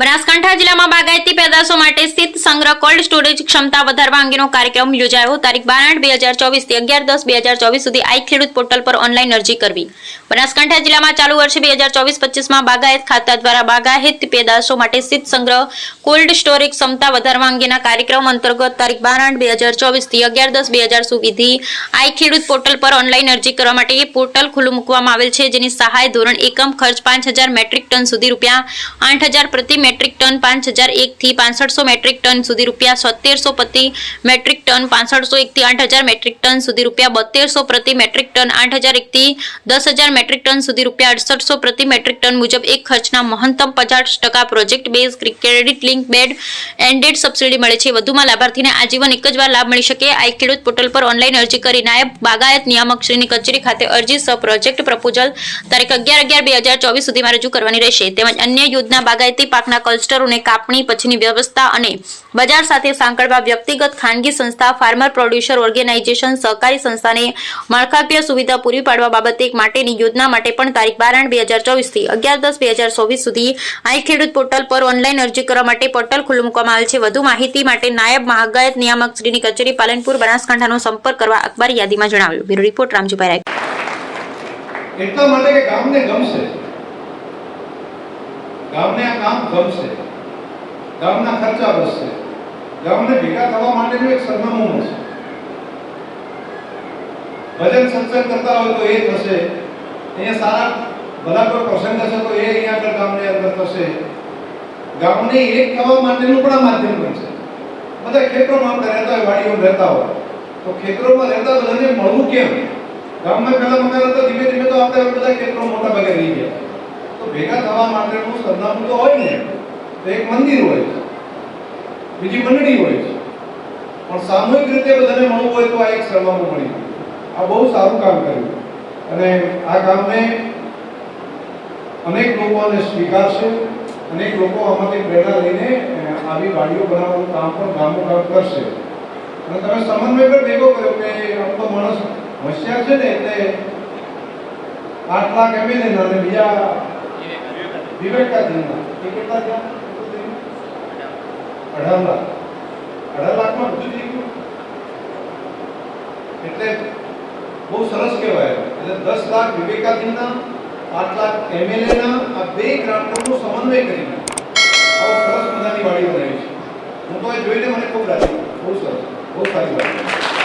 બનાસકાંઠા જિલ્લામાં બાગાયતી પેદાશો માટે સ્થિત સંગ્રહ કોલ્ડ સ્ટોરેજ ક્ષમતા વધારવા અંગેનો કાર્યક્રમ યોજાયો. તારીખ બાર આઠ બે હજાર ચોવીસથી અગિયાર દસ બે હજાર ચોવીસ સુધી આઈ ખેડૂત પોર્ટલ પર ઓનલાઈન અરજી કરવી. બનાસકાંઠા જિલ્લામાં ચાલુ વર્ષે બે હજાર ચોવીસ પચીસમાં બાગાયત ખાતા દ્વારા બાગાયત પેદાશો માટે સ્થિત સંગ્રહ કોલ્ડ સ્ટોરેજ ક્ષમતા વધારવા અંગેના કાર્યક્રમ અંતર્ગત તારીખ બાર આઠ બે હજાર ચોવીસથી અગિયાર દસ બે હજાર સુધી આઈ ખેડૂત પોર્ટલ પર ઓનલાઈન અરજી કરવા માટે એ પોર્ટલ ખુલ્લું મૂકવામાં આવેલ છે, જેની સહાય ધોરણ એકમ ખર્ચ પાંચ હજાર મેટ્રિક ટન સુધી રૂપિયા આઠ હજાર પ્રતિ મેટ્રિક ટન પાંચ હજાર એકથી પાંસઠસો મેટ્રિક ટન સુધી રૂપિયા સત્તેરસો પ્રતિ મેટ્રિક ટન પાંસઠસો એકથી આઠ હજાર મેટ્રિક ટન સુધી રૂપિયા બોતેરસો પ્રતિ મેટ્રિક ટન આઠ હજાર એકથી દસ હજાર મેટ્રિક ટન સુધી રૂપિયા અડસઠસો પ્રતિ મેટ્રિક ટન મુજબ એક ખર્ચના મહત્તમ પચાસ ટકા project base credit link back ended subsidy મળે છે. વધુમાં લાભાર્થીને આજીવન એક જ વાર લાભ મળી શકે. આ ખેડૂત પોર્ટલ પર ઓનલાઈન અરજી કરી નાયબ બાગાયત નિયામક શ્રીની કચેરી ખાતે અરજી સહ પ્રોજેક્ટ પ્રપોઝલ તારીખ અગિયાર અગિયાર બે હજાર ચોવીસ સુધીમાં રજૂ કરવાની રહેશે. તેમજ અન્ય યોજના બાગાયતી પાકના ક્લસ્ટરોને કાપણી, પછીની વ્યવસ્થા અને બજાર સાથે સાંકળવા વ્યક્તિગત ખાનગી સંસ્થા, ફાર્મર, પ્રોડ્યુસર ઓર્ગેનાઇઝેશન, સહકારી સંસ્થાને માળખાકીય સુવિધા પૂરી પાડવા બાબતે માટેની યોજના માટે પણ તારીખ બાર આઠ બે હજાર ચોવીસથી અગિયાર દસ બે હજાર ચોવીસ સુધી આઈ ખેડૂત પોર્ટલ પર ઓનલાઈન અરજી કરવા માટે પોર્ટલ ખુલ્લું મૂકવામાં આવેલ છે. વધુ માહિતી માટે નાયબ મહાગાયત નિયામક શ્રીની કચેરી પાલનપુર બનાસકાંઠાનો સંપર્ક કરવા અખબાર યાદીમાં જણાવ્યું. Bureau report Ramjibhai Rai. એટલા માટે કે ગામને ગમશે. ગામને આ કામ ગમશે. ગામના ખર્ચા વધશે. ગામને ભેગા થવા માટેનું એક સરનામું હશે ભજન સત્સંગ કરતા હોય તો એ થશે. અહીંયા સારા ભલા કોઈ પ્રસંગ હશે તો એ અહીંયા આગળ ગામની અંદર થશે. ગામને એક થવા માટેનું પણ આ માધ્યમ બનશે. બધા ખેતરોમાં રહેતા હોય, વાડીઓમાં રહેતા હોય, તો ખેતરોમાં રહેતા બધાને મળવું કેમ? ગામમાં પહેલા મકાન હતા, ધીમે ધીમે તો આપણે બધા ખેતરો મોટા ભાગે રહી ગયા. ભેગા થવા માટેનું સરનામું તો હોય ને, તો એક મંદિર હોય છે. બીજી મંડળી હોય છે. પણ સામૂહિક રીતે બધાને મળવું હોય તો આ એક સરનામું મળી આ બહુ સારું કામ કર્યું. અને આ કામને અનેક લોકો આને સ્વીકારશે. અનેક લોકો આમાંથી પ્રેરણા લઈને આવી વાડીઓ બનાવવાનું કામ પણ ગામો ગામ કરશે. અને તમે સમન્વય પણ ભેગો કર્યો કે તો માણસ હોશિયાર છે ને, એટલે આઠ લાખ એમએલએ ના અને બીજા વિવેકાધીનના એ કેટલા થયા અઢાર લાખ અઢાર લાખમાં બધું થઈ ગયું એટલે બહુ સરસ કહેવાય. એટલે દસ લાખ વિવેકાધીનના આઠ લાખ એમએલએ ના આ બે ગ્રાન્ટોનો સમન્વય કરીને. આવો સરસ મજાની વાડી બનાવી છે. હું તો એ જોઈને મને ખૂબ રાજી બહુ સરસ. બહુ સારી વાત